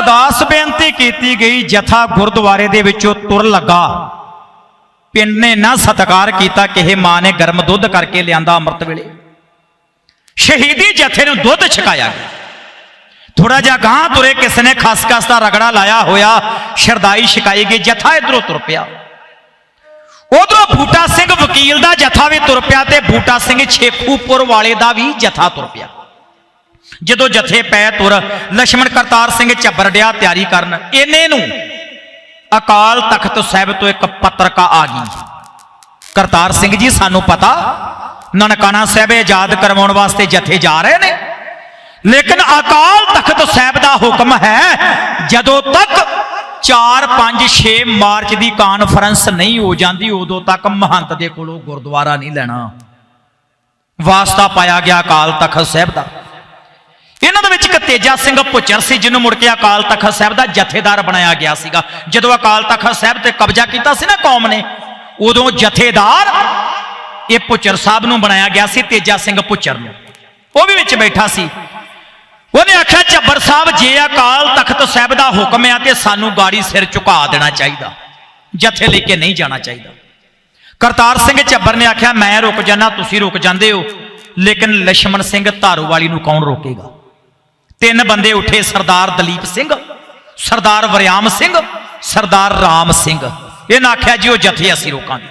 ਅਰਦਾਸ ਬੇਨਤੀ ਕੀਤੀ ਗਈ, ਜਥਾ ਗੁਰਦੁਆਰੇ ਦੇ ਵਿੱਚੋਂ ਤੁਰ ਲੱਗਾ। ਪਿੰਡ ਨੇ ਨਾ ਸਤਕਾਰ ਕੀਤਾ ਕਿਸੇ ਮਾਂ ਨੇ ਗਰਮ ਦੁੱਧ ਕਰਕੇ ਲਿਆਂਦਾ ਅੰਮ੍ਰਿਤ ਵੇਲੇ। ਸ਼ਹੀਦੀ ਜਥੇ ਨੂੰ ਦੁੱਧ ਛਕਾਇਆ ਗਿਆ। ਥੋੜਾ ਜਿਹਾ ਗਾਂ ਤੁਰੇ, ਕਿਸੇ ਨੇ ਖਸਖਸ ਦਾ ਰਗੜਾ ਲਾਇਆ ਹੋਇਆ, ਸ਼ਰਦਾਈ ਛਕਾਈ ਗਈ, ਜਥਾ ਇਧਰੋਂ ਤੁਰ ਪਿਆ। ਉਧਰੋਂ ਬੂਟਾ ਸਿੰਘ ਵਕੀਲ ਦਾ ਜਥਾ ਵੀ ਤੁਰ ਪਿਆ ਤੇ ਬੂਟਾ ਸਿੰਘ ਛੇਖੂਪੁਰ ਵਾਲੇ ਦਾ ਵੀ ਜਥਾ ਤੁਰ ਪਿਆ। ਜਦੋਂ ਜਥੇ ਪੈ ਤੁਰ ਲక్ష్మణ ਕਰਤਾਰ ਸਿੰਘ ਚੱਬਰੜਿਆ ਤਿਆਰੀ ਕਰਨ। ਇਹਨੇ ਨੂੰ ਅਕਾਲ ਤਖਤ ਸਾਹਿਬ ਤੋਂ ਇੱਕ ਪੱਤਰਕਾ ਆ ਗਈ। ਕਰਤਾਰ ਸਿੰਘ ਜੀ, ਸਾਨੂੰ ਪਤਾ, ਨਨਕਾਣਾ ਸਾਹਿਬ ਆਜ਼ਾਦ ਕਰਵਾਉਣ ਵਾਸਤੇ ਜਥੇ ਜਾ ਰਹੇ ਨੇ। ਲੇਕਿਨ ਅਕਾਲ ਤਖਤ ਸਾਹਿਬ ਦਾ ਹੁਕਮ ਹੈ, ਜਦੋਂ ਤੱਕ 4 5 6 ਮਾਰਚ ਦੀ ਕਾਨਫਰੰਸ ਨਹੀਂ ਹੋ ਜਾਂਦੀ, ਉਦੋਂ ਤੱਕ ਮਹੰਤ ਦੇ ਕੋਲੋਂ ਗੁਰਦੁਆਰਾ ਨਹੀਂ ਲੈਣਾ। ਵਾਸਤਾ ਪਾਇਆ ਗਿਆ ਅਕਾਲ ਤਖਤ ਸਾਹਿਬ ਦਾ। ਇਹਨਾਂ ਦੇ ਵਿੱਚ ਇੱਕ ਤੇਜਾ ਸਿੰਘ ਪੁੱਚਰ ਸੀ, ਜਿਹਨੂੰ ਮੁੜ ਕੇ ਅਕਾਲ ਤਖਤ ਸਾਹਿਬ ਦਾ ਜਥੇਦਾਰ ਬਣਾਇਆ ਗਿਆ ਸੀਗਾ। ਜਦੋਂ ਅਕਾਲ ਤਖਤ ਸਾਹਿਬ ਤੇ ਕਬਜ਼ਾ ਕੀਤਾ ਸੀ ਨਾ ਕੌਮ ਨੇ, ਉਦੋਂ ਜਥੇਦਾਰ ਇਹ ਪੁੱਚਰ ਸਾਹਿਬ ਨੂੰ ਬਣਾਇਆ ਗਿਆ ਸੀ, ਤੇਜਾ ਸਿੰਘ ਪੁੱਚਰ ਨੂੰ। ਉਹ ਵੀ ਵਿੱਚ ਬੈਠਾ ਸੀ। ਉਹਨੇ ਆਖਿਆ, ਚੱਬਰ ਸਾਹਿਬ, ਜੇ ਅਕਾਲ ਤਖਤ ਸਾਹਿਬ ਦਾ ਹੁਕਮ ਹੈ ਤੇ ਸਾਨੂੰ ਗਾੜੀ ਸਿਰ ਝੁਕਾ ਦੇਣਾ ਚਾਹੀਦਾ। ਜਥੇ ਲੈ ਕੇ ਨਹੀਂ ਜਾਣਾ ਚਾਹੀਦਾ। ਕਰਤਾਰ ਸਿੰਘ ਚੱਬਰ ਨੇ ਆਖਿਆ, ਮੈਂ ਰੁਕ ਜਾਣਾ ਤੁਸੀਂ ਰੁਕ ਜਾਂਦੇ ਹੋ, ਲੇਕਿਨ ਲక్ష్మణ ਸਿੰਘ ਧਾਰੂ ਵਾਲੀ ਨੂੰ ਕੌਣ ਰੋਕੇਗਾ? ਤਿੰਨ ਬੰਦੇ ਉੱਠੇ, ਸਰਦਾਰ ਦਲੀਪ ਸਿੰਘ, ਸਰਦਾਰ ਵਰਿਆਮ ਸਿੰਘ, ਸਰਦਾਰ ਰਾਮ ਸਿੰਘ। ਇਹਨਾਂ ਆਖਿਆ, ਜੀ, ਉਹ ਜਥੇ ਅਸੀਂ ਰੋਕਾਂਗੇ।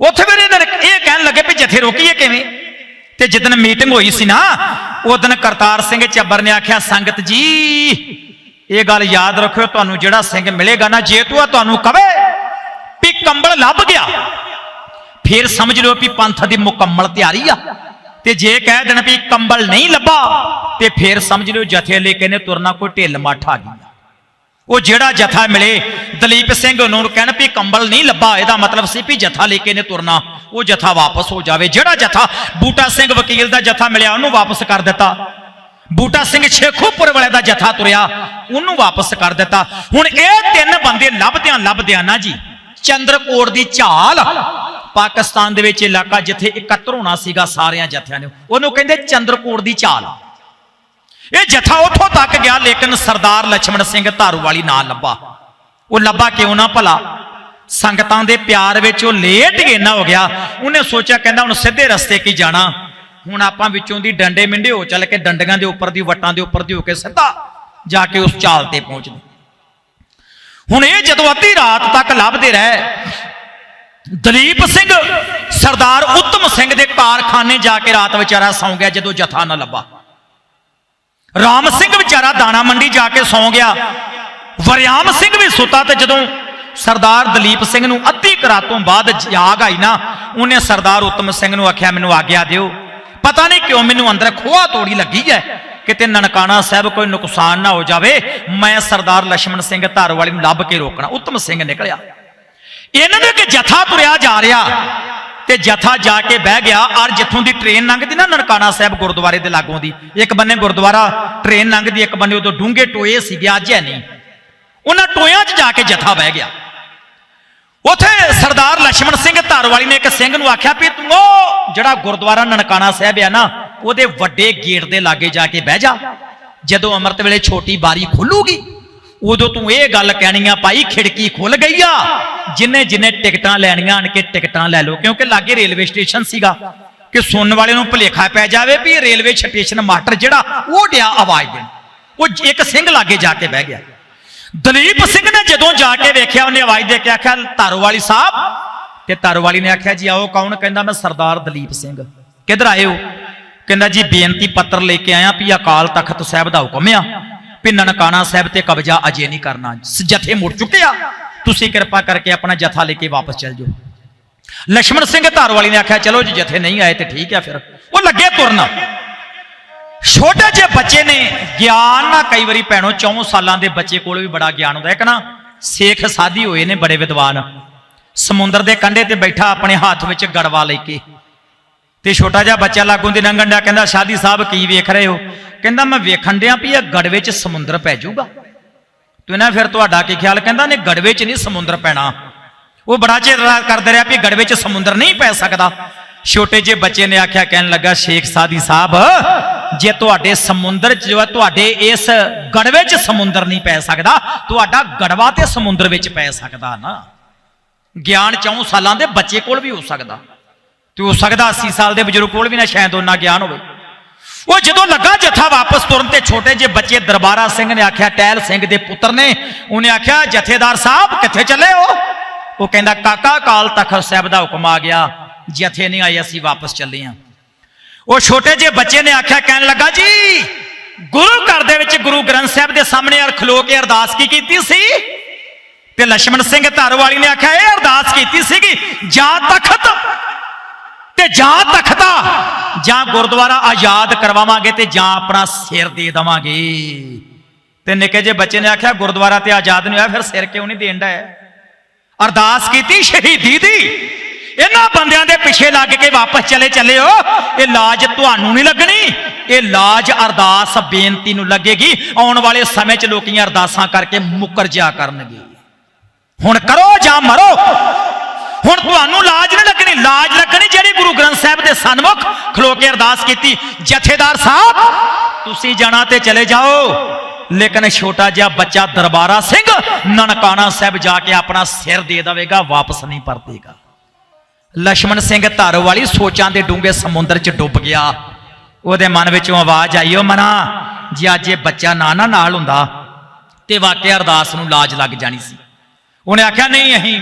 ਉੱਥੇ ਫਿਰ ਇਹਨਾਂ ਨੇ ਇਹ ਕਹਿਣ ਲੱਗੇ ਵੀ ਜਥੇ ਰੋਕੀਏ ਕਿਵੇਂ? ਤੇ ਜਿੱਦਨ ਮੀਟਿੰਗ ਹੋਈ ਸੀ ਨਾ ਉਦੋਂ ਕਰਤਾਰ ਸਿੰਘ ਚੱਬਰ ਨੇ ਆਖਿਆ, ਸੰਗਤ ਜੀ, ਇਹ ਗੱਲ ਯਾਦ ਰੱਖਿਓ, ਤੁਹਾਨੂੰ ਜਿਹੜਾ ਸਿੰਘ ਮਿਲੇਗਾ ਨਾ, ਜੇ ਤੂੰ ਆ ਤੁਹਾਨੂੰ ਕਵੇ ਵੀ ਕੰਬਲ ਲੱਭ ਗਿਆ, ਫਿਰ ਸਮਝ ਲਿਓ ਵੀ ਪੰਥ ਦੀ ਮੁਕੰਮਲ ਤਿਆਰੀ ਆ। ਤੇ ਜੇ ਕਹਿ ਦੇਣ ਵੀ ਕੰਬਲ ਨਹੀਂ ਲੱਭਾ, ਤੇ ਫਿਰ ਸਮਝ ਲਿਓ ਜਥੇ ਲੈ ਕੇ ਨੇ ਤੁਰਨਾ ਕੋਈ ਢਿੱਲ ਮੱਠ ਆ ਗਈ ਉਹ ਜਿਹੜਾ ਜਥਾ ਮਿਲੇ, ਦਲੀਪ ਸਿੰਘ ਨੂੰ ਕਹਿਣ ਵੀ ਕੰਬਲ ਨਹੀਂ ਲੱਭਾ, ਇਹਦਾ ਮਤਲਬ ਸੀ ਵੀ ਜਥਾ ਲੈ ਕੇ ਨੇ ਤੁਰਨਾ, ਉਹ ਜਥਾ ਵਾਪਸ ਹੋ ਜਾਵੇ। ਜਿਹੜਾ ਜਥਾ ਬੂਟਾ ਸਿੰਘ ਵਕੀਲ ਦਾ ਜਥਾ ਮਿਲਿਆ, ਉਹਨੂੰ ਵਾਪਸ ਕਰ ਦਿੱਤਾ। ਬੂਟਾ ਸਿੰਘ ਸ਼ੇਖੂਪੁਰ ਵਾਲੇ ਦਾ ਜਥਾ ਤੁਰਿਆ, ਉਹਨੂੰ ਵਾਪਸ ਕਰ ਦਿੱਤਾ। ਹੁਣ ਇਹ ਤਿੰਨ ਬੰਦੇ ਲੱਭਦਿਆਂ ਲੱਭਦਿਆਂ ਨਾ ਜੀ ਚੰਦਰਕੋਟ ਦੀ ਝਾਲ ਪਾਕਿਸਤਾਨ ਦੇ ਵਿੱਚ ਇਲਾਕਾ ਜਿੱਥੇ ਇਕੱਤਰ ਹੋਣਾ ਸੀਗਾ ਸਾਰਿਆਂ ਜਥਿਆਂ ਨੇ, ਉਹਨੂੰ ਕਹਿੰਦੇ ਚੰਦਰਕੋਟ ਦੀ ਚਾਲ ਇਹ ਜਥਾ ਉੱਥੋਂ ਤੱਕ ਗਿਆ, ਲੇਕਿਨ ਸਰਦਾਰ ਲక్ష్మణ ਸਿੰਘ ਧਾਰੂ ਵਾਲੀ ਨਾਂ ਲੱਭਾ। ਉਹ ਲੱਭਾ ਕਿਉਂ ਨਾ ਭਲਾ? ਸੰਗਤਾਂ ਦੇ ਪਿਆਰ ਵਿੱਚ ਉਹ ਲੇਟ ਗਏ ਗੇਨਾ ਹੋ ਗਿਆ। ਉਹਨੇ ਸੋਚਿਆ, ਕਹਿੰਦਾ ਹੁਣ ਸਿੱਧੇ ਰਸਤੇ ਕੀ ਜਾਣਾ। ਹੁਣ ਆਪਾਂ ਵਿੱਚੋਂ ਦੀ ਡੰਡੇ ਮਿੰਡੇ ਹੋ ਚੱਲ ਕੇ ਡੰਡੀਆਂ ਦੇ ਉੱਪਰ ਦੀ, ਵਟਾਂ ਦੇ ਉੱਪਰ ਦੀ ਹੋ ਕੇ ਸਿੱਧਾ ਜਾ ਕੇ ਉਸ ਚਾਲ ਤੇ ਪਹੁੰਚਦੇ। ਹੁਣ ਇਹ ਜਦੋਂ ਅੱਧੀ ਰਾਤ ਤੱਕ ਲੱਭਦੇ ਰਹੇ ਦਲੀਪ ਸਿੰਘ, ਸਰਦਾਰ ਉੱਤਮ ਸਿੰਘ ਦੇ ਕਾਰਖਾਨੇ ਜਾ ਕੇ ਰਾਤ ਵਿਚਾਰਾ ਸੌਂ ਗਿਆ ਜਦੋਂ ਜਥਾ ਨਾ ਲੱਭਾ। ਰਾਮ ਸਿੰਘ ਵਿਚਾਰਾ ਦਾਣਾ ਮੰਡੀ ਜਾ ਕੇ ਸੌਂ ਗਿਆ। ਵਰਿਆਮ ਸਿੰਘ ਵੀ ਸੁੱਤਾ ਤੇ ਜਦੋਂ ਸਰਦਾਰ ਦਲੀਪ ਸਿੰਘ ਨੂੰ ਅੱਧੀ ਕਰਾਤੋਂ ਬਾਅਦ ਜਾਗ ਆਈ ਨਾ, ਉਹਨੇ ਸਰਦਾਰ ਉੱਤਮ ਸਿੰਘ ਨੂੰ ਆਖਿਆ, ਮੈਨੂੰ ਆਗਿਆ ਦਿਓ। ਪਤਾ ਨਹੀਂ ਕਿਉਂ ਮੈਨੂੰ ਅੰਦਰ ਖੋਆ ਤੋੜੀ ਲੱਗੀ ਹੈ ਕਿਤੇ ਨਨਕਾਣਾ ਸਾਹਿਬ ਕੋਈ ਨੁਕਸਾਨ ਨਾ ਹੋ ਜਾਵੇ, ਮੈਂ ਸਰਦਾਰ ਲక్ష్మణ ਸਿੰਘ ਧਾਰਵਾਲੀ ਨੂੰ ਲੱਭ ਕੇ ਰੋਕਣਾ। ਉੱਤਮ ਸਿੰਘ ਨਿਕਲਿਆ। ਇਹਨਾਂ ਦੇ ਕਿ ਜਥਾ ਤੁਰਿਆ ਜਾ ਰਿਹਾ ਤੇ ਜਥਾ ਜਾ ਕੇ ਬਹਿ ਗਿਆ। ਔਰ ਜਿੱਥੋਂ ਦੀ ਟ੍ਰੇਨ ਲੰਘਦੀ ਨਾ ਨਨਕਾਣਾ ਸਾਹਿਬ ਗੁਰਦੁਆਰੇ ਦੇ ਲਾਗੋਂ ਦੀ, ਇੱਕ ਬੰਨੇ ਗੁਰਦੁਆਰਾ ਟ੍ਰੇਨ ਲੰਘਦੀ, ਇੱਕ ਬੰਨੇ ਉਦੋਂ ਡੂੰਘੇ ਟੋਏ ਸੀਗੇ, ਅੱਜ ਹੈ ਨਹੀਂ। ਉਹਨਾਂ ਟੋਇਆਂ 'ਚ ਜਾ ਕੇ ਜਥਾ ਬਹਿ ਗਿਆ। ਉਥੇ ਸਰਦਾਰ ਲక్ష్మణ ਸਿੰਘ ਧਾਰਵਾਲੀ ਨੇ ਇੱਕ ਸਿੰਘ ਨੂੰ ਆਖਿਆ ਵੀ ਤੂੰ ਉਹ ਜਿਹੜਾ ਗੁਰਦੁਆਰਾ ਨਨਕਾਣਾ ਸਾਹਿਬ ਆ ਨਾ, ਉਹਦੇ ਵੱਡੇ ਗੇਟ ਦੇ ਲਾਗੇ ਜਾ ਕੇ ਬਹਿ ਜਾ। ਜਦੋਂ ਅੰਮ੍ਰਿਤ ਵੇਲੇ ਛੋਟੀ ਬਾਰੀ ਖੁੱਲੂਗੀ, ਉਦੋਂ ਤੂੰ ਇਹ ਗੱਲ ਕਹਿਣੀ ਆ, ਭਾਈ ਖਿੜਕੀ ਖੁੱਲ ਗਈ ਆ। ਜਿੰਨੇ ਜਿੰਨੇ ਟਿਕਟਾਂ ਲੈਣੀਆਂ ਆਣ ਕੇ ਟਿਕਟਾਂ ਲੈ ਲਓ, ਕਿਉਂਕਿ ਲਾਗੇ ਰੇਲਵੇ ਸਟੇਸ਼ਨ ਸੀਗਾ ਕਿ ਸੁਣਨ ਵਾਲੇ ਨੂੰ ਭੁਲੇਖਾ ਪੈ ਜਾਵੇ ਵੀ ਇਹ ਰੇਲਵੇ ਸਟੇਸ਼ਨ ਮਾਸਟਰ ਜਿਹੜਾ, ਉਹ ਡਿਆ ਆਵਾਜ਼ ਦੇਣ। ਉਹ ਇੱਕ ਸਿੰਘ ਲਾਗੇ ਜਾ ਕੇ ਬਹਿ ਗਿਆ। ਦਲੀਪ ਸਿੰਘ ਨੇ ਜਦੋਂ ਜਾ ਕੇ ਵੇਖਿਆ, ਉਹਨੇ ਆਵਾਜ਼ ਦੇ ਕੇ ਆਖਿਆ, ਧਾਰੋਵਾਲੀ ਸਾਹਿਬ। ਤੇ ਧਾਰੋਵਾਲੀ ਨੇ ਆਖਿਆ, ਜੀ ਆਓ, ਕੌਣ? ਕਹਿੰਦਾ, ਮੈਂ ਸਰਦਾਰ ਦਲੀਪ ਸਿੰਘ। ਕਿੱਧਰ ਆਏ ਹੋ? ਕਹਿੰਦਾ, ਜੀ ਬੇਨਤੀ ਪੱਤਰ ਲੈ ਕੇ ਆਇਆ ਵੀ ਅਕਾਲ ਤਖਤ ਸਾਹਿਬ ਦਾ ਹੁਕਮ ਆ ਵੀ ਨਨਕਾਣਾ ਸਾਹਿਬ ਤੇ ਕਬਜ਼ਾ ਅਜੇ ਨਹੀਂ ਕਰਨਾ। ਜਥੇ ਮੁੜ ਚੁੱਕਿਆ। ਤੁਸੀਂ ਕਿਰਪਾ ਕਰਕੇ ਆਪਣਾ ਜਥਾ ਲੈ ਕੇ ਵਾਪਸ ਚਲ ਜਾਓ। ਲక్ష్మణ ਸਿੰਘ ਧਾਰਵਾਲੀ ਨੇ ਆਖਿਆ, ਚਲੋ ਜੀ, ਜਥੇ ਨਹੀਂ ਆਏ ਤੇ ਠੀਕ ਆ ਫਿਰ। ਉਹ ਲੱਗੇ ਤੁਰਨ। ਛੋਟੇ ਜਿਹੇ ਬੱਚੇ ਨੇ ਗਿਆਨ ਨਾ ਕਈ ਵਾਰੀ ਭੈਣੋ, ਚੌਂ ਸਾਲਾਂ ਦੇ ਬੱਚੇ ਕੋਲ ਵੀ ਬੜਾ ਗਿਆਨ ਹੁੰਦਾ। ਇੱਕ ਨਾ, ਸੇਖ ਸਾਧੀ ਹੋਏ ਨੇ ਬੜੇ ਵਿਦਵਾਨ। ਸਮੁੰਦਰ ਦੇ ਕੰਢੇ ਤੇ ਬੈਠਾ ਆਪਣੇ ਹੱਥ ਵਿੱਚ ਗੜਵਾ ਲੈ ਕੇ। ਤੇ ਛੋਟਾ ਜਿਹਾ ਬੱਚਾ ਲਾਗੂ ਦੀ ਲੰਘਣ ਦਾ ਕਹਿੰਦਾ, ਸ਼ਾਦੀ ਸਾਹਿਬ, ਕੀ ਵੇਖ ਰਹੇ ਹੋ? ਕਹਿੰਦਾ, ਮੈਂ ਵੇਖਣ ਡਿਆ ਵੀ ਇਹ ਗੜਵੇ 'ਚ ਸਮੁੰਦਰ ਪੈ ਜਾਊਗਾ। ਤੂੰ ਨਾ ਫਿਰ ਤੁਹਾਡਾ ਕੀ ਖਿਆਲ ਕਹਿੰਦਾ ਨੇ ਗੜਵੇ 'ਚ ਨਹੀਂ ਸਮੁੰਦਰ ਪੈਣਾ? ਉਹ ਬੜਾ ਚਿਰ ਰਾਤ ਕਰਦੇ ਰਿਹਾ ਵੀ ਗੜਵੇ 'ਚ ਸਮੁੰਦਰ ਨਹੀਂ ਪੈ ਸਕਦਾ। ਛੋਟੇ ਜਿਹੇ ਬੱਚੇ ਨੇ ਆਖਿਆ, ਕਹਿਣ ਲੱਗਾ, ਸ਼ੇਖ ਸਾਦੀ ਸਾਹਿਬ, ਜੇ ਤੁਹਾਡੇ ਸਮੁੰਦਰ 'ਚ ਜੋ ਹੈ, ਤੁਹਾਡੇ ਇਸ ਗੜਵੇ 'ਚ ਸਮੁੰਦਰ ਨਹੀਂ ਪੈ ਸਕਦਾ, ਤੁਹਾਡਾ ਗੜਵਾ ਤੇ ਸਮੁੰਦਰ ਵਿੱਚ ਪੈ ਸਕਦਾ ਨਾ। ਗਿਆਨ 4 ਸਾਲਾਂ ਦੇ ਬੱਚੇ ਕੋਲ ਵੀ ਹੋ ਸਕਦਾ। ਤੇ ਹੋ ਸਕਦਾ 80 ਸਾਲ ਦੇ ਬਜ਼ੁਰਗ ਕੋਲ ਵੀ ਨਾ ਸ਼ਾਇਦ ਉਹਨਾਂ ਗਿਆਨ ਹੋਵੇ। ਉਹ ਜਦੋਂ ਲੱਗਾ ਜਥਾ ਵਾਪਸ ਤੁਰਨ ਤੇ ਛੋਟੇ ਜੇ ਬੱਚੇ ਦਰਬਾਰਾ ਸਿੰਘ ਨੇ ਆਖਿਆ, ਟਹਿਲ ਸਿੰਘ ਦੇ ਪੁੱਤਰ ਨੇ, ਉਹਨੇ ਆਖਿਆ, ਜਥੇਦਾਰ ਸਾਹਿਬ, ਕਿੱਥੇ ਚੱਲੇ ਹੋ? ਉਹ ਕਹਿੰਦਾ, ਕਾਕਾ ਕਾਲ ਤਖਤ ਸਾਹਿਬ ਦਾ ਹੁਕਮ ਆ ਗਿਆ, ਜਥੇ ਨਹੀਂ ਆਏ, ਅਸੀਂ ਵਾਪਸ ਚੱਲੇ ਆ। ਉਹ ਛੋਟੇ ਜੇ ਬੱਚੇ ਨੇ ਆਖਿਆ, ਕਹਿਣ ਲੱਗਾ, ਜੀ, ਗੁਰੂ ਘਰ ਦੇ ਵਿੱਚ ਗੁਰੂ ਗ੍ਰੰਥ ਸਾਹਿਬ ਦੇ ਸਾਹਮਣੇ ਅਰ ਖਲੋ ਕੇ ਅਰਦਾਸ ਕੀ ਕੀਤੀ ਸੀ? ਤੇ ਲక్ష్మణ ਸਿੰਘ ਧਾਰਵਾਲੀ ਨੇ ਆਖਿਆ, ਇਹ ਅਰਦਾਸ ਕੀਤੀ ਸੀਗੀ, ਜਾ ਤਖਤ। ਤੇ ਜਾਂ ਤਖਤਾ, ਜਾਂ ਗੁਰਦੁਆਰਾ ਆਜ਼ਾਦ ਕਰਵਾਵਾਂਗੇ ਤੇ ਜਾਂ ਆਪਣਾ ਸਿਰ ਦੇ ਦਵਾਂਗੇ। ਤੇ ਨਿੱਕੇ ਜਿਹੇ ਬੱਚੇ ਨੇ ਆਖਿਆ, ਗੁਰਦੁਆਰਾ ਤੇ ਆਜ਼ਾਦ ਨਹੀਂ ਹੋਇਆ, ਫਿਰ ਸਿਰ ਕਿਉਂ ਨਹੀਂ ਦੇਣ ਦਾ ਅਰਦਾਸ ਕੀਤੀ ਸ਼ਹੀਦੀ ਦੀ। ਇਹਨਾਂ ਬੰਦਿਆਂ ਦੇ ਪਿੱਛੇ ਲੱਗ ਕੇ ਵਾਪਸ ਚਲੇ ਚੱਲਿਓ। ਇਹ ਲਾਜ ਤੁਹਾਨੂੰ ਨਹੀਂ ਲੱਗਣੀ, ਇਹ ਲਾਜ ਅਰਦਾਸ ਬੇਨਤੀ ਨੂੰ ਲੱਗੇਗੀ। ਆਉਣ ਵਾਲੇ ਸਮੇਂ 'ਚ ਲੋਕੀਆਂ ਅਰਦਾਸਾਂ ਕਰਕੇ ਮੁੱਕਰ ਜਾ ਕਰਨਗੇ। ਹੁਣ ਕਰੋ ਜਾਂ ਮਰੋ ਹੁਣ ਤੁਹਾਨੂੰ ਲਾਜ ਨਾ ਲੱਗਣੀ, ਲਾਜ ਰੱਖਣੀ ਜਿਹੜੀ ਗੁਰੂ ਗ੍ਰੰਥ ਸਾਹਿਬ ਦੇ ਸਨਮੁਖ ਖਲੋ ਕੇ ਅਰਦਾਸ ਕੀਤੀ, ਜਥੇਦਾਰ ਸਾਹਿਬ, ਤੁਸੀਂ ਜਾਣਾ ਤੇ ਚਲੇ ਜਾਓ। ਲੇਕਿਨ ਛੋਟਾ ਜਿਹਾ ਬੱਚਾ ਦਰਬਾਰਾ ਸਿੰਘ, ਨਨਕਾਣਾ ਸਾਹਿਬ ਜਾ ਕੇ ਆਪਣਾ ਸਿਰ ਦੇ ਦੇਵੇਗਾ, ਵਾਪਸ ਨਹੀਂ ਪਰਤੇਗਾ। ਲక్ష్మణ ਸਿੰਘ ਧਾਰੋ ਵਾਲੀ ਸੋਚਾਂ ਦੇ ਡੂੰਘੇ ਸਮੁੰਦਰ 'ਚ ਡੁੱਬ ਗਿਆ। ਉਹਦੇ ਮਨ ਵਿੱਚੋਂ ਆਵਾਜ਼ ਆਈ, ਉਹ ਮਨਾ, ਜੇ ਅੱਜ ਇਹ ਬੱਚਾ ਨਾ ਨਾ ਨਾਲ ਹੁੰਦਾ, ਤੇ ਵਾਕਿਆ ਅਰਦਾਸ ਨੂੰ ਲਾਜ ਲੱਗ ਜਾਣੀ ਸੀ। ਉਹਨੇ ਆਖਿਆ, ਨਹੀਂ ਅਹੀਂ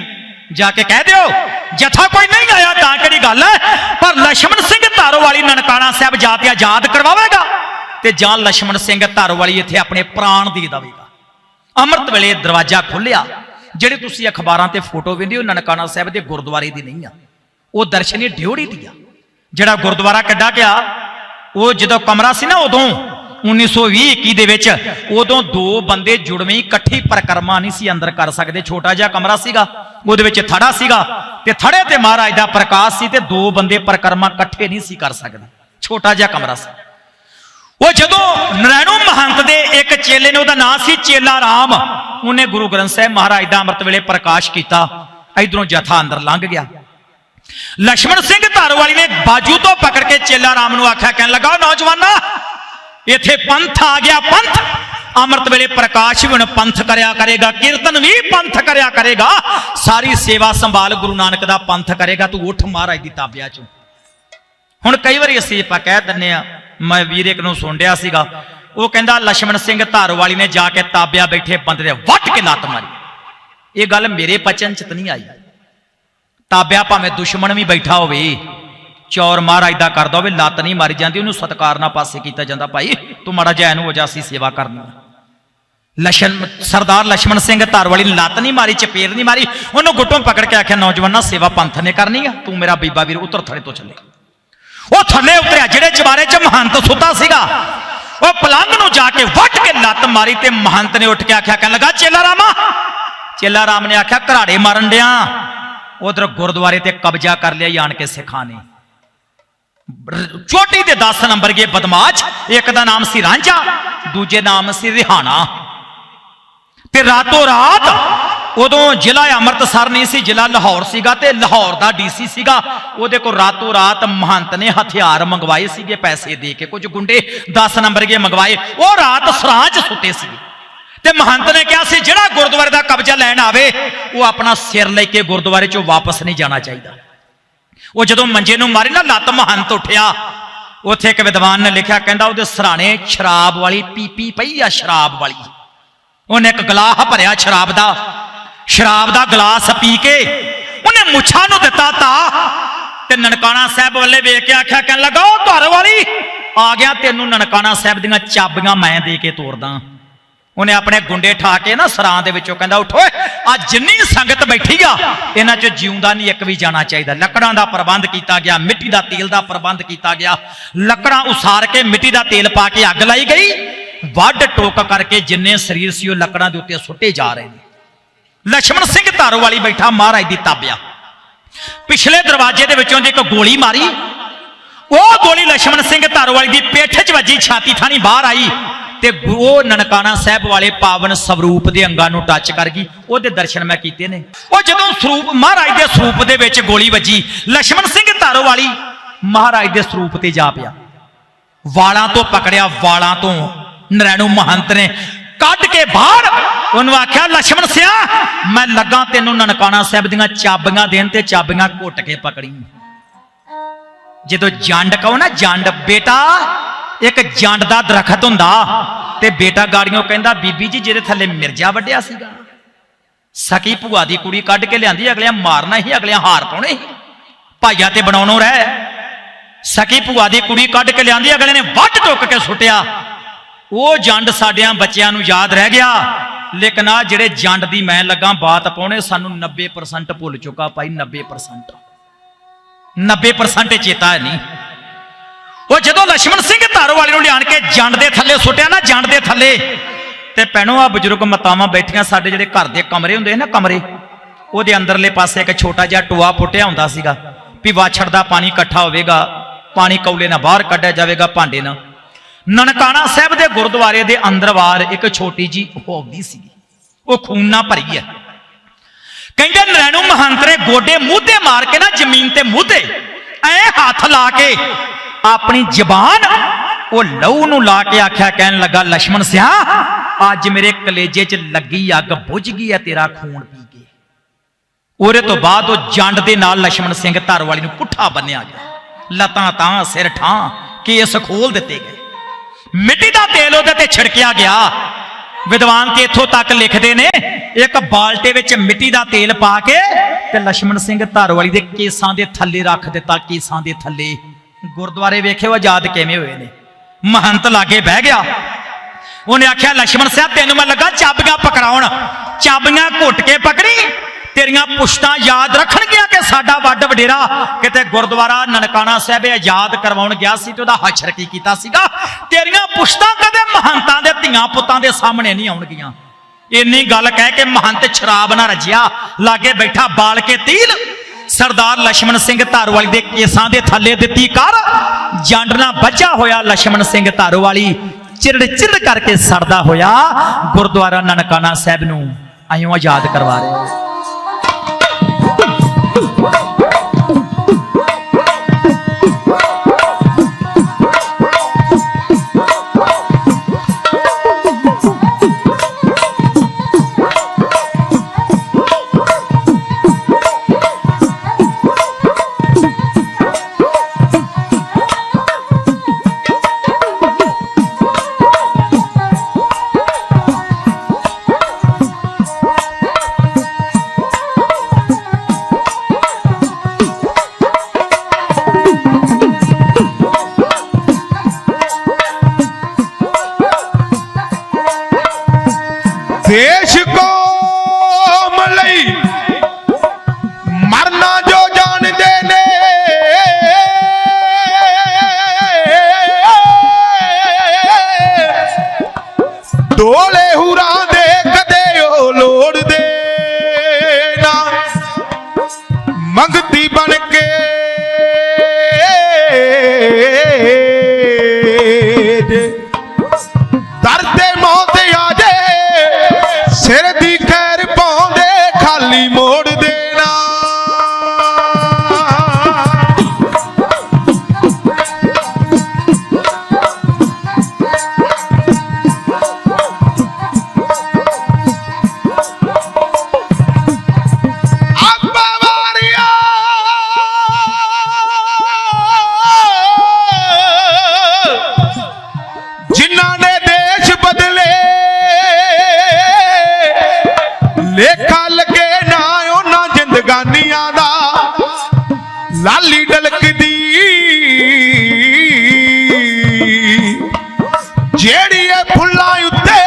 ਜਾ ਕੇ ਕਹਿ ਦਿਓ, ਜਥਾ ਕੋਈ ਨਹੀਂ ਆਇਆ ਤਾਂ ਕਿਹੜੀ ਗੱਲ ਹੈ? ਪਰ ਲక్ష్మణ ਸਿੰਘ ਧਾਰੋ ਵਾਲੀ ਨਨਕਾਣਾ ਸਾਹਿਬ ਜਾ ਕੇ ਆਜ਼ਾਦ ਕਰਵਾਵੇਗਾ? ਤੇ ਜਾਂ ਲక్ష్మణ ਸਿੰਘ ਧਾਰੋ ਵਾਲੀ ਇੱਥੇ ਆਪਣੇ ਪ੍ਰਾਣ ਦੇ ਦੇਵੇਗਾ। ਅੰਮ੍ਰਿਤ ਵੇਲੇ ਦਰਵਾਜ਼ਾ ਖੁੱਲਿਆ ਜਿਹੜੇ ਤੁਸੀਂ ਅਖਬਾਰਾਂ ਤੇ ਫੋਟੋ ਵੇਂਦੇ ਹੋ, ਨਨਕਾਣਾ ਸਾਹਿਬ ਦੇ ਗੁਰਦੁਆਰੇ ਦੀ ਨਹੀਂ ਆ। ਉਹ ਦਰਸ਼ਨੀ ਡਿਉੜੀ ਦੀ ਆ। ਜਿਹੜਾ ਗੁਰਦੁਆਰਾ ਕੱਢਾ ਗਿਆ, ਉਹ ਜਦੋਂ ਕਮਰਾ ਸੀ ਨਾ ਉਦੋਂ 1920 ਦੇ ਵਿੱਚ, ਉਦੋਂ ਦੋ ਬੰਦੇ ਜੁੜਵੇਂ ਇਕੱਠੀ ਪ੍ਰਕਰਮਾ ਨਹੀਂ ਸੀ ਅੰਦਰ ਕਰ ਸਕਦੇ, ਛੋਟਾ ਜਿਹਾ ਕਮਰਾ ਸੀਗਾ। ਉਹਦੇ ਵਿੱਚ ਥੜਾ ਸੀਗਾ ਤੇ ਥੜੇ ਤੇ ਮਹਾਰਾਜ ਦਾ ਪ੍ਰਕਾਸ਼ ਸੀ ਤੇ ਦੋ ਬੰਦੇ ਪਰਕਰਮਾ ਇਕੱਠੇ ਨਹੀਂ ਸੀ ਕਰ ਸਕਦੇ। ਛੋਟਾ ਜਿਹਾ ਕਮਰਾ ਸੀ। ਉਹ ਜਦੋਂ ਨਰੈਣੂ ਮਹੰਤ ਦੇ ਇੱਕ ਚੇਲੇ ਨੇ, ਉਹਦਾ ਨਾਂ ਸੀ ਚੇਲਾ ਰਾਮ। ਉਹਨੇ ਗੁਰੂ ਗ੍ਰੰਥ ਸਾਹਿਬ ਮਹਾਰਾਜ ਦਾ ਅੰਮ੍ਰਿਤ ਵੇਲੇ ਪ੍ਰਕਾਸ਼ ਕੀਤਾ। ਇਧਰੋਂ ਜਥਾ ਅੰਦਰ ਲੰਘ ਗਿਆ। ਲక్ష్మణ ਸਿੰਘ ਧਾਰਵਾਲੀ ਨੇ ਬਾਜੂ ਤੋਂ ਪਕੜ ਕੇ ਚੇਲਾ ਰਾਮ ਨੂੰ ਆਖਿਆ, ਕਹਿਣ ਲੱਗਾ, ਨੌਜਵਾਨਾ, ਇੱਥੇ ਪੰਥ ਆ ਗਿਆ, ਪੰਥ! ਅੰਮ੍ਰਿਤ ਵੇਲੇ ਪ੍ਰਕਾਸ਼ ਵੀ ਵਿਣ ਪੰਥ ਕਰਿਆ ਕਰੇਗਾ, ਕੀਰਤਨ ਵੀ ਪੰਥ ਕਰਿਆ ਕਰੇਗਾ, ਸਾਰੀ ਸੇਵਾ ਸੰਭਾਲ ਗੁਰੂ ਨਾਨਕ ਦਾ ਪੰਥ ਕਰੇਗਾ, ਤੂੰ ਉੱਠ ਮਹਾਰਾਜ ਦੀ ਤਾਬਿਆ ਚੋਂ। ਹੁਣ ਕਈ ਵਾਰੀ ਅਸੀਂ ਆਪਾਂ ਕਹਿ ਦਿੰਨੇ ਆ ਮੈਂ ਵੀਰ ਇੱਕ ਨੂੰ ਸੁਣ ਸੀਗਾ, ਉਹ ਕਹਿੰਦਾ ਲక్ష్మణ ਸਿੰਘ ਧਾਰਵਾਲੀ ਨੇ ਜਾ ਕੇ ਤਾਬਿਆ ਬੈਠੇ ਬੰਦੇ ਦੇ ਵੱਟ ਕੇ ਲੱਤ ਮਾਰੀ। ਇਹ ਗੱਲ ਮੇਰੇ ਪਚਨ ਚ ਨਹੀਂ ਆਈ। ਤਾਬਿਆ ਭਾਵੇਂ ਦੁਸ਼ਮਣ ਵੀ ਬੈਠਾ ਹੋਵੇ, ਚੌਰ ਮਹਾਰਾਜ ਦਾ ਕਰਦਾ ਹੋਵੇ, ਲੱਤ ਨਹੀਂ ਮਾਰੀ ਜਾਂਦੀ, ਉਹਨੂੰ ਸਤਕਾਰ ਨਾਲ ਪਾਸੇ ਕੀਤਾ ਜਾਂਦਾ, ਭਾਈ, ਤੂੰ ਮਾੜਾ ਜੈਨ ਹੋ ਜਾ, ਅਸੀਂ ਸੇਵਾ ਕਰਨੀ ਲਸ਼ਮ ਸਰਦਾਰ ਲక్ష్మణ ਸਿੰਘ ਧਾਰਵਾਲੀ ਨੇ ਲੱਤ ਨਹੀਂ ਮਾਰੀ, ਚਪੇੜ ਨਹੀਂ ਮਾਰੀ, ਉਹਨੂੰ ਗੁੱਟੋਂ ਪਕੜ ਕੇ ਆਖਿਆ, ਨੌਜਵਾਨਾ, ਸੇਵਾ ਪੰਥ ਨੇ ਕਰਨੀ ਆ, ਤੂੰ ਮੇਰਾ ਬੀਬਾ ਵੀਰ ਉਤਰ ਥਲੇ ਤੋਂ ਚੱਲੇ। ਉਹ ਥੱਲੇ ਉਤਰਿਆ, ਜਿਹੜੇ ਚਵਾਰੇ 'ਚ ਮਹੰਤ ਸੁੱਤਾ ਸੀਗਾ, ਉਹ ਪਲੰਗ ਨੂੰ ਜਾ ਕੇ ਵੱਟ ਕੇ ਲੱਤ ਮਾਰੀ ਤੇ ਮਹੰਤ ਨੇ ਉੱਠ ਕੇ ਆਖਿਆ, ਕਹਿਣ ਲੱਗਾ, ਚੇਲਾ ਰਾਮਾ। ਚੇਲਾ ਰਾਮ ਨੇ ਆਖਿਆ, ਘਰਾੜੇ ਮਾਰਨ ਡਿਆ। ਉਧਰ ਗੁਰਦੁਆਰੇ ਤੇ ਕਬਜ਼ਾ ਕਰ ਲਿਆ ਜਾਣ ਕੇ ਸਿੱਖਾਂ ਨੇ। ਛੋਟੀ ਦੇ 10 ਨੰਬਰ ਗਏ ਬਦਮਾਸ਼, ਇੱਕ ਦਾ ਨਾਮ ਸੀ ਰਾਂਝਾ, ਦੂਜੇ ਨਾਮ ਸੀ ਰਿਹਾਣਾ। ਤੇ ਰਾਤੋਂ ਰਾਤ ਉਦੋਂ ਜ਼ਿਲ੍ਹਾ ਅੰਮ੍ਰਿਤਸਰ ਨਹੀਂ ਸੀ, ਜ਼ਿਲ੍ਹਾ ਲਾਹੌਰ ਸੀਗਾ ਤੇ ਲਾਹੌਰ ਦਾ ਡੀਸੀ ਸੀਗਾ। ਉਹਦੇ ਕੋਲ ਰਾਤੋਂ ਰਾਤ ਮਹੰਤ ਨੇ ਹਥਿਆਰ ਮੰਗਵਾਏ ਸੀਗੇ, ਪੈਸੇ ਦੇ ਕੇ ਕੁਝ ਗੁੰਡੇ 10 ਨੰਬਰ ਕੇ ਮੰਗਵਾਏ। ਉਹ ਰਾਤ ਸਰਾਂ 'ਚ ਸੁੱਤੇ ਸੀ। ਤੇ ਮਹੰਤ ਨੇ ਕਿਹਾ ਸੀ, ਜਿਹੜਾ ਗੁਰਦੁਆਰੇ ਦਾ ਕਬਜ਼ਾ ਲੈਣ ਆਵੇ, ਉਹ ਆਪਣਾ ਸਿਰ ਲੈ ਕੇ ਗੁਰਦੁਆਰੇ 'ਚੋਂ ਵਾਪਸ ਨਹੀਂ ਜਾਣਾ ਚਾਹੀਦਾ। ਉਹ ਜਦੋਂ ਮੰਜੇ ਨੂੰ ਮਾਰੀ ਨਾ, ਲੱਤ ਮਹੰਤ ਉੱਠਿਆ। ਉੱਥੇ ਇੱਕ ਵਿਦਵਾਨ ਨੇ ਲਿਖਿਆ, ਕਹਿੰਦਾ ਉਹਦੇ ਸਰਾਣੇ ਸ਼ਰਾਬ ਵਾਲੀ ਪੀਪੀ ਪਈ ਆ, ਸ਼ਰਾਬ ਵਾਲੀ। ਉਹਨੇ ਇੱਕ ਗਲਾਹ ਭਰਿਆ ਸ਼ਰਾਬ ਦਾ। ਸ਼ਰਾਬ ਦਾ ਗਲਾਸ ਪੀ ਕੇ ਉਹਨੇ ਮੁੱਛਾਂ ਨੂੰ ਦਿੱਤਾ ਤਾ ਤੇ ਨਨਕਾਣਾ ਸਾਹਿਬ ਵੱਲੇ ਵੇਖ ਕੇ ਆਖਿਆ, ਕਹਿਣ ਲੱਗਾ ਉਹ ਘਰ ਵਾਲੀ, ਆ ਗਿਆ ਤੈਨੂੰ ਨਨਕਾਣਾ ਸਾਹਿਬ ਦੀਆਂ ਚਾਬੀਆਂ ਮੈਂ ਦੇ ਕੇ ਤੋਰਦਾ। ਉਹਨੇ ਆਪਣੇ ਗੁੰਡੇ ਠਾ ਕੇ ਨਾ ਸਰਾਂ ਦੇ ਵਿੱਚੋਂ ਕਹਿੰਦਾ, ਉੱਠ ਓਏ, ਆ ਜਿੰਨੀ ਸੰਗਤ ਬੈਠੀ ਆ, ਇਹਨਾਂ ਚੋਂ ਜਿਉਂਦਾ ਨਹੀਂ ਇੱਕ ਵੀ ਜਾਣਾ ਚਾਹੀਦਾ। ਲੱਕੜਾਂ ਦਾ ਪ੍ਰਬੰਧ ਕੀਤਾ ਗਿਆ, ਮਿੱਟੀ ਦਾ ਤੇਲ ਦਾ ਪ੍ਰਬੰਧ ਕੀਤਾ ਗਿਆ। ਲੱਕੜਾਂ ਉਸਾਰ ਕੇ ਮਿੱਟੀ ਦਾ ਤੇਲ ਪਾ ਕੇ ਅੱਗ ਲਾਈ ਗਈ। ਵੱਡ ਟੋਕ ਕਰਕੇ ਜਿੰਨੇ ਸਰੀਰ ਸੀ ਉਹ ਲੱਕੜਾਂ ਦੇ ਉੱਤੇ ਸੁੱਟੇ ਜਾ ਰਹੇ ਨੇ। ਲక్ష్మణ ਸਿੰਘ ਧਾਰੋ ਵਾਲੀ ਬੈਠਾ ਮਹਾਰਾਜ ਦੀ ਤਾਬਿਆ। ਪਿਛਲੇ ਦਰਵਾਜ਼ੇ ਦੇ ਵਿੱਚੋਂ ਜੇ ਇੱਕ ਗੋਲੀ ਮਾਰੀ, ਉਹ ਗੋਲੀ ਲక్ష్మణ ਸਿੰਘ ਧਾਰੋ ਵਾਲੀ ਦੀ ਪਿੱਠ 'ਚ ਵੱਜੀ, ਛਾਤੀ ਥਾਣੀ ਬਾਹਰ ਆਈ ਤੇ ਉਹ ਨਨਕਾਣਾ ਸਾਹਿਬ ਵਾਲੇ ਪਾਵਨ ਸਰੂਪ ਦੇ ਅੰਗਾਂ ਨੂੰ ਟੱਚ ਕਰ ਗਈ। ਉਹਦੇ ਦਰਸ਼ਨ ਮੈਂ ਕੀਤੇ ਨੇ। ਉਹ ਜਦੋਂ ਸਰੂਪ, ਮਹਾਰਾਜ ਦੇ ਸਰੂਪ ਦੇ ਵਿੱਚ ਗੋਲੀ ਵੱਜੀ ਲక్ష్మణ ਸਿੰਘ ਧਾਰੋ ਵਾਲੀ ਮਹਾਰਾਜ ਦੇ ਸਰੂਪ ਤੇ ਜਾ ਪਿਆ। ਵਾਲਾਂ ਤੋਂ ਪਕੜਿਆ, ਵਾਲਾਂ ਤੋਂ ਨਰੈਣੂ ਮਹੰਤ ਨੇ ਕੱਢ ਕੇ ਬਾਹਰ। ਉਹਨੂੰ ਆਖਿਆ, ਲਛਮਣ ਸਿਆ, ਮੈਂ ਲੱਗਾ ਤੈਨੂੰ ਨਨਕਾਣਾ ਸਾਹਿਬ ਦੀਆਂ ਚਾਬੀਆਂ ਦੇਣ ਤੇ ਚਾਬੀਆਂ ਘੁੱਟ ਕੇ ਪਕੜੀ ਜਦੋਂ ਜੰਡ ਕਹੋ ਨਾ, ਜੰਡ, ਬੇਟਾ, ਇੱਕ ਜੰਡ ਦਾ ਦਰਖਤ ਹੁੰਦਾ ਤੇ ਬੇਟਾ ਗਾੜੀਆਂ ਕਹਿੰਦਾ, ਬੀਬੀ ਜੀ, ਜਿਹਦੇ ਥੱਲੇ ਮਿਰਜ਼ਾ ਵੱਡਿਆ ਸੀਗਾ। ਸਕੀ ਭੂਆ ਦੀ ਕੁੜੀ ਕੱਢ ਕੇ ਲਿਆਂਦੀ, ਅਗਲਿਆਂ ਮਾਰਨਾ ਹੀ, ਅਗਲਿਆਂ ਹਾਰ ਪਾਉਣੇ ਹੀ। ਭਾਈਆ ਤੇ ਬਣਾਉਣੋਂ ਰਹਿ। ਸਕੀ ਭੂਆ ਦੀ ਕੁੜੀ ਕੱਢ ਕੇ ਲਿਆਂਦੀ, ਅਗਲੇ ਨੇ ਵੱਟ ਟੁੱਕ ਕੇ ਸੁੱਟਿਆ। ਉਹ ਜੰਡ ਸਾਡਿਆਂ ਬੱਚਿਆਂ ਨੂੰ ਯਾਦ ਰਹਿ ਗਿਆ। ਲੇਕਿਨ ਆ ਜਿਹੜੇ ਜੰਡ ਦੀ ਮੈਂ ਲੱਗਾ ਬਾਤ ਪਾਉਣੇ, ਸਾਨੂੰ 90% ਭੁੱਲ ਚੁੱਕਾ ਭਾਈ 90% 90% ਚੇਤਾ ਹੈ ਨਹੀਂ। ਉਹ ਜਦੋਂ ਲక్ష్మణ ਸਿੰਘ ਧਾਰੋਵਾਲੀ ਨੂੰ ਲਿਆਣ ਕੇ ਜੰਡ ਦੇ ਥੱਲੇ ਸੁੱਟਿਆ ਨਾ, ਜੰਡ ਦੇ ਥੱਲੇ, ਤੇ ਪੈਣੋ ਆ ਬਜ਼ੁਰਗ ਮਤਾਵਾਂ ਬੈਠੀਆਂ ਸਾਡੇ ਜਿਹੜੇ ਘਰ ਦੇ ਕਮਰੇ ਹੁੰਦੇ ਨਾ ਕਮਰੇ, ਉਹਦੇ ਅੰਦਰਲੇ ਪਾਸੇ ਇੱਕ ਛੋਟਾ ਜਿਹਾ ਟੋਆ ਪੁੱਟਿਆ ਹੁੰਦਾ ਸੀਗਾ, ਵੀ ਵਾਛੜ ਦਾ ਪਾਣੀ ਇਕੱਠਾ ਹੋਵੇਗਾ, ਪਾਣੀ ਕੌਲੇ ਨਾਲ ਬਾਹਰ ਕੱਢਿਆ ਜਾਵੇਗਾ, ਭਾਂਡੇ ਨਾਲ। ਨਨਕਾਣਾ ਸਾਹਿਬ ਦੇ ਗੁਰਦੁਆਰੇ ਦੇ ਅੰਦਰ ਵਾਰ ਇੱਕ ਛੋਟੀ ਜੀ ਹੌਦੀ ਸੀ। ਉਹ ਖੂਨ ਨਾਲ ਭਰੀ ਹੈ। ਕਹਿੰਦੇ ਨਰੈਣੂ ਮਹੰਤ ਨੇ ਗੋਡੇ ਮੂਧੇ ਮਾਰ ਕੇ ਨਾ ਜ਼ਮੀਨ ਤੇ ਮੂਧੇ, ਐ ਹੱਥ ਲਾ ਕੇ ਆਪਣੀ ਜ਼ਬਾਨ ਉਹ ਲਹੂ ਨੂੰ ਲਾ ਕੇ ਆਖਿਆ, ਕਹਿਣ ਲੱਗਾ ਲక్ష్మణ ਸਿਆ, ਅੱਜ ਮੇਰੇ ਕਲੇਜੇ 'ਚ ਲੱਗੀ ਅੱਗ ਬੁਝ ਗਈ ਹੈ ਤੇਰਾ ਖੂਨ ਪੀ ਕੇ। ਉਹਦੇ ਤੋਂ ਬਾਅਦ ਉਹ ਜੰਡ ਦੇ ਨਾਲ ਲక్ష్మణ ਸਿੰਘ ਧਰ ਵਾਲੀ ਨੂੰ ਪੁੱਠਾ ਬੰਨਿਆ ਗਿਆ। ਲਤਾਂ ਤਾਂ ਸਿਰ ਠਾਂ ਕੇਸ ਖੋਲ ਦਿੱਤੇ ਗਏ। ਮਿੱਟੀ ਦਾ ਤੇਲ ਉਹਦੇ ਤੇ ਛਿੜਕਿਆ ਗਿਆ। ਵਿਦਵਾਨ ਤੇ ਇੱਥੋਂ ਤੱਕ ਲਿਖਦੇ ਨੇ, ਇੱਕ ਬਾਲਟੇ ਵਿੱਚ ਮਿੱਟੀ ਦਾ ਤੇਲ ਪਾ ਕੇ ਤੇ ਲక్ష్మణ ਸਿੰਘ ਧਾਰਵਾਲੀ ਦੇ ਕੇਸਾਂ ਦੇ ਥੱਲੇ ਰੱਖ ਦਿੱਤਾ, ਕੇਸਾਂ ਦੇ ਥੱਲੇ। ਗੁਰਦੁਆਰੇ ਵੇਖਿਓ ਆਜ਼ਾਦ ਕਿਵੇਂ ਹੋਏ ਨੇ। ਮਹੰਤ ਲਾਗੇ ਬਹਿ ਗਿਆ। ਉਹਨੇ ਆਖਿਆ ਲక్ష్మణ ਸਾਹਿਬ ਤੈਨੂੰ ਮੈਂ ਲੱਗਾ ਚਾਬੀਆਂ ਪਕੜਾਉਣ। ਚਾਬੀਆਂ ਘੁੱਟ ਕੇ ਪਕੜੀ। ਤੇਰੀਆਂ ਪੁਸ਼ਤਾਂ ਯਾਦ ਰੱਖਣ ਗਿਆ ਕਿ ਸਾਡਾ ਵੱਡ ਵਡੇਰਾ ਕਿਤੇ ਗੁਰਦੁਆਰਾ ਨਨਕਾਣਾ ਸਾਹਿਬ ਇਹ ਯਾਦ ਕਰਵਾਉਣ ਗਿਆ ਸੀ ਤੇ ਉਹਦਾ ਹਸ਼ਰ ਕੀ ਕੀਤਾ ਸੀਗਾ। ਤੇਰੀਆਂ ਪੁਸ਼ਤਾਂ ਕਦੇ ਮਹੰਤਾਂ ਦੇ ਧੀਆਂ ਪੁੱਤਾਂ ਦੇ ਸਾਹਮਣੇ ਨਹੀਂ ਆਉਣਗੀਆਂ। ਇੰਨੀ ਗੱਲ ਕਹਿ ਕੇ ਮਹੰਤ ਸ਼ਰਾਬ ਨਾ ਰੱਜਿਆ, ਲਾਗੇ ਬੈਠਾ ਬਾਲ ਕੇ ਤੀਲ। ਸਰਦਾਰ ਲక్ష్మణ ਸਿੰਘ ਧਾਰੋਵਾਲੀ ਦੇ ਕੇਸਾਂ ਦੇ ਥੱਲੇ ਦਿੱਤੀ ਕਰ। ਜੰਡ ਨਾਲ ਬੱਝਾ ਹੋਇਆ ਲక్ష్మణ ਸਿੰਘ ਧਾਰੋਵਾਲੀ। ਚਿਰੜ ਚਿਰੜ ਕਰਕੇ ਸੜਦਾ ਹੋਇਆ ਗੁਰਦੁਆਰਾ ਨਨਕਾਣਾ ਸਾਹਿਬ ਨੂੰ ਆਇਓ ਆਜ਼ਾਦ ਕਰਵਾ ਰਿਹਾ ਲਾਲੀ ਡਲਕਦੀ। ਜਿਹੜੀ ਇਹ ਫੁੱਲਾਂ ਉੱਤੇ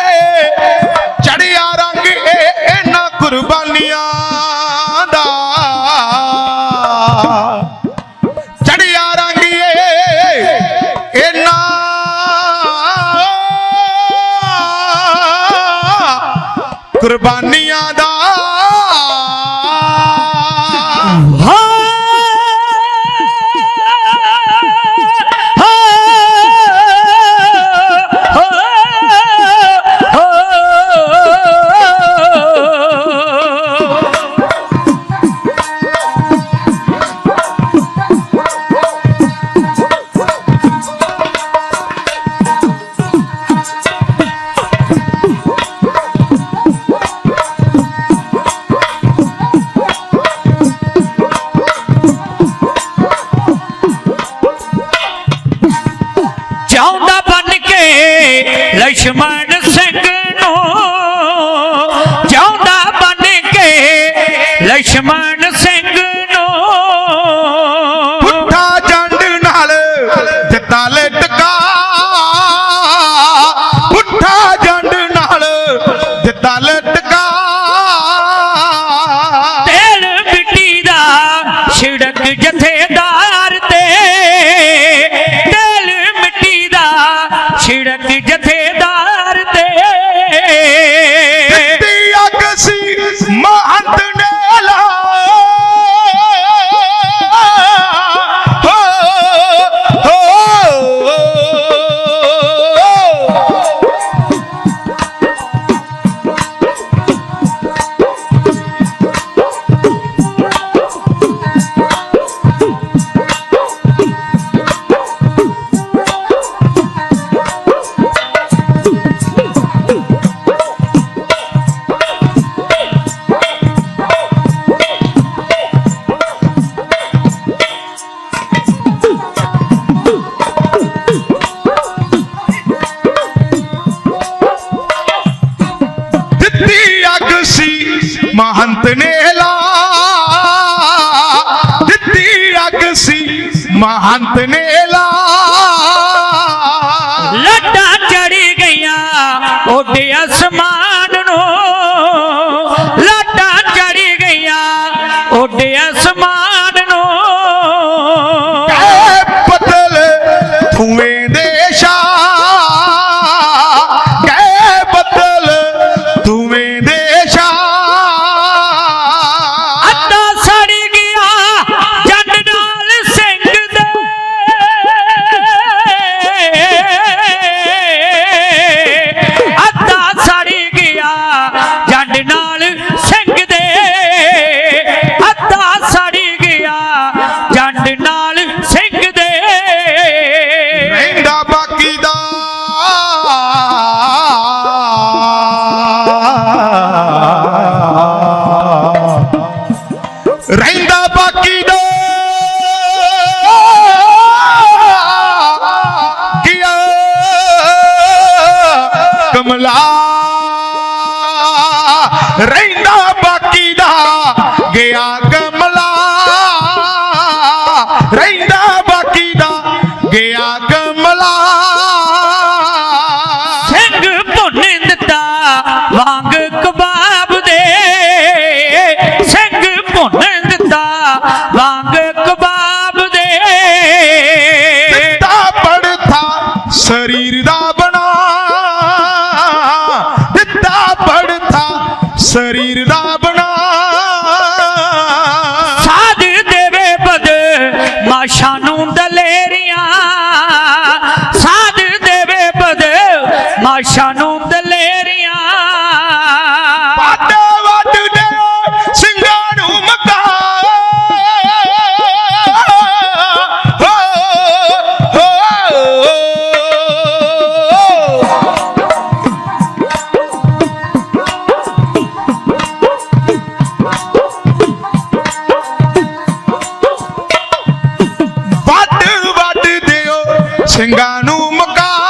ਚੜਿਆ ਰੰਗ ਇਹ ਇਹਨਾਂ ਕੁਰਬਾਨੀਆਂ ਦਾ। ਚੜਿਆ ਰੰਗ ਇਹ, ਇਹਨਾਂ ਕੁਰਬਾਨੀਆਂ ਦਾ। ਚਾਹੁੰਦਾ ਬਣ ਕੇ ਲక్ష్మణ ਸਿੰਘ ਮਹੰਤ ਨੇ ਲਾ। ਲੱਡਾ ਚੜੀ ਗਿਆ ਉੱਡਿਆ ਕਮਲਾ ਰਹਿੰਦਾ ਬਾਕੀ ਦਾ ਗਿਆ ਸਾਨੂੰ ਦਲੇਰੀਆਂ। ਵਾਟੇ ਵੱਟਦੇ ਸਿੰਘਾਂ ਨੂੰ ਮੱਕਾ ਸਿੰਘਾਂ ਨੂੰ ਮਕਾ।